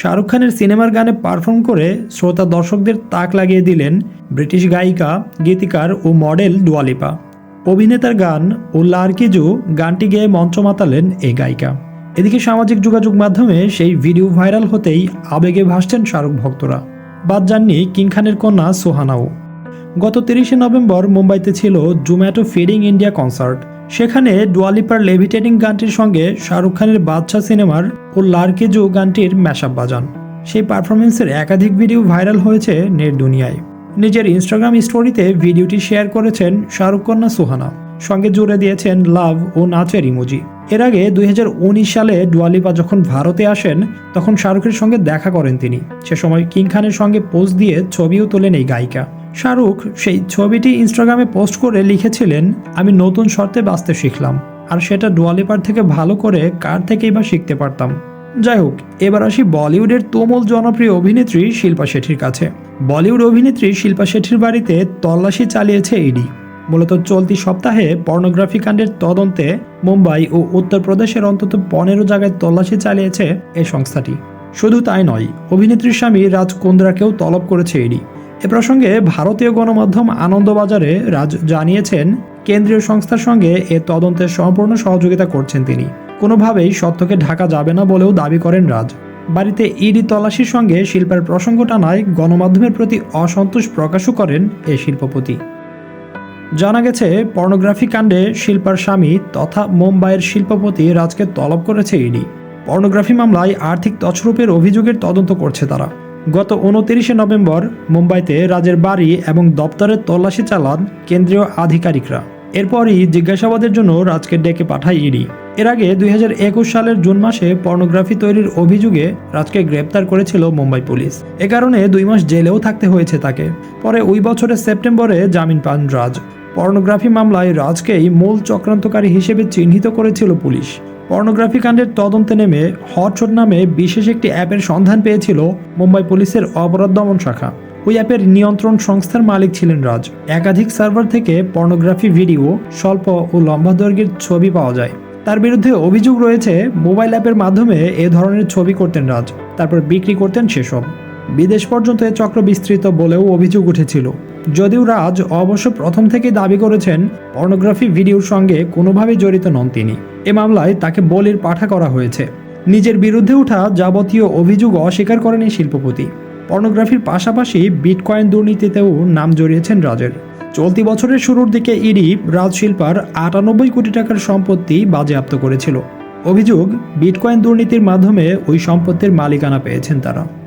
শাহরুখ খানের সিনেমার গানে পারফর্ম করে শ্রোতা দর্শকদের তাক লাগিয়ে দিলেন ব্রিটিশ গায়িকা, গীতিকার ও মডেল দুয়ালিপা অভিনেতার গান ও লার্কিজু গানটি গেয়ে মঞ্চ মাতালেন এই গায়িকা। এদিকে সামাজিক যোগাযোগ মাধ্যমে সেই ভিডিও ভাইরাল হতেই আবেগে ভাসছেন শাহরুখ ভক্তরা। বাদ যাননি কিং খানের কন্যা সোহানাও। গত তিরিশে নভেম্বর মুম্বাইতে ছিল জোম্যাটো ফিডিং ইন্ডিয়া কনসার্ট। সেখানে ডুয়ালিপার লেভিটেটিং গানটির সঙ্গে শাহরুখ খানের বাদশাহ সিনেমার ও লার্কেজু গানটির ম্যাশআপ বাজান। সেই পারফরমেন্সের একাধিক ভিডিও ভাইরাল হয়েছে নেট দুনিয়ায়। নিজের ইনস্টাগ্রাম স্টোরিতে ভিডিওটি শেয়ার করেছেন শাহরুখ কন্যা সুহানা। সঙ্গে জুড়ে দিয়েছেন লাভ ও নাচের ইমোজি এর আগে দুই হাজার উনিশ সালে ডুয়ালিপা যখন ভারতে আসেন, তখন শাহরুখের সঙ্গে দেখা করেন তিনি। সে সময় কিং খানের সঙ্গে পোস্ট দিয়ে ছবিও তোলেন এই গায়িকা। শাহরুখ সেই ছবিটি ইনস্টাগ্রামে পোস্ট করে লিখেছিলেন, আমি নতুন শর্তে বাঁচতে শিখলাম, আর সেটা ডুয়ালিপার থেকে ভালো করে কার থেকেই বা শিখতে পারতাম? যাই হোক, এবার আসি বলিউডের তুমুল জনপ্রিয় অভিনেত্রী শিল্পা শেঠির কাছে। বলিউড অভিনেত্রী শিল্পা শেঠির বাড়িতে তল্লাশি চালিয়েছে ইডি মূলত চলতি সপ্তাহে পর্নোগ্রাফি কাণ্ডের তদন্তে মুম্বাই ও উত্তরপ্রদেশের অন্তত পনেরো জায়গায় তল্লাশি চালিয়েছে এই সংস্থাটি। শুধু তাই নয়, অভিনেত্রীর স্বামী রাজ কুন্দ্রাকেও তলব করেছে ইডি এ প্রসঙ্গে ভারতীয় গণমাধ্যম আনন্দবাজারে রাজ, জানিয়েছেন, কেন্দ্রীয় সংস্থার সঙ্গে এ তদন্তে সম্পূর্ণ সহযোগিতা করছেন তিনি। কোনোভাবেই সত্যকে ঢাকা যাবে না বলেও দাবি করেন রাজ। বাড়িতে ইডি তল্লাশির সঙ্গে শিল্পের প্রসঙ্গ টানায় গণমাধ্যমের প্রতি অসন্তোষ প্রকাশও করেন এই শিল্পপতি। জানা গেছে, পর্নোগ্রাফি কাণ্ডে শিল্পার স্বামী তথা মুম্বাইয়ের শিল্পপতি রাজকে তলব করেছে ইডি। পর্নোগ্রাফি মামলায় আর্থিক তছরূপের অভিযোগের তদন্ত করছে তারা। গত উনতিরিশে নভেম্বর মুম্বাইতে রাজের বাড়ি এবং দপ্তরের তল্লাশি চালান কেন্দ্রীয় আধিকারিকরা। এরপরই জিজ্ঞাসাবাদের জন্য রাজকে ডেকে পাঠায় ইডি। এর আগে দুই হাজার একুশ সালের জুন মাসে পর্নোগ্রাফি তৈরির অভিযোগে রাজকে গ্রেপ্তার করেছিল মুম্বাই পুলিশ। এ কারণে দুই মাস জেলেও থাকতে হয়েছে তাকে। পরে ওই বছরের সেপ্টেম্বরে জামিন পান রাজ। পর্নোগ্রাফি মামলায় রাজকেই মূল চক্রান্তকারী হিসেবে চিহ্নিত করেছিল পুলিশ। পর্নোগ্রাফি কাণ্ডের তদন্তে নেমে হটশট নামে বিশেষ একটি অ্যাপের সন্ধান পেয়েছিল মুম্বাই পুলিশের অপরাধ দমন শাখা। ওই অ্যাপের নিয়ন্ত্রণ সংস্থার মালিক ছিলেন রাজ। একাধিক সার্ভার থেকে পর্নোগ্রাফি ভিডিও, স্বল্প ও লম্বা দৈর্ঘ্যের ছবি পাওয়া যায়। তার বিরুদ্ধে অভিযোগ রয়েছে, মোবাইল অ্যাপের মাধ্যমে এ ধরনের ছবি করতেন রাজ, তারপর বিক্রি করতেন সেসব। বিদেশ পর্যন্ত এ চক্র বিস্তৃত বলেও অভিযোগ উঠেছিল। যদিও রাজ অবশ্য প্রথম থেকেই দাবি করেছেন, পর্নোগ্রাফি ভিডিওর সঙ্গে কোনোভাবেই জড়িত নন তিনি। এ মামলায় তাকে বলির পাঠা করা হয়েছে। নিজের বিরুদ্ধে ওঠা যাবতীয় অভিযোগ অস্বীকার করেন এই শিল্পপতি। পর্নোগ্রাফির পাশাপাশি বিটকয়েন দুর্নীতিতেও নাম জড়িয়েছেন রাজের। চলতি বছরের শুরুর দিকে ইডি রাজ শিল্পার আটানব্বই কোটি টাকার সম্পত্তি বাজেয়াপ্ত করেছিল। অভিযোগ, বিটকয়েন দুর্নীতির মাধ্যমে ওই সম্পত্তির মালিকানা পেয়েছেন তারা।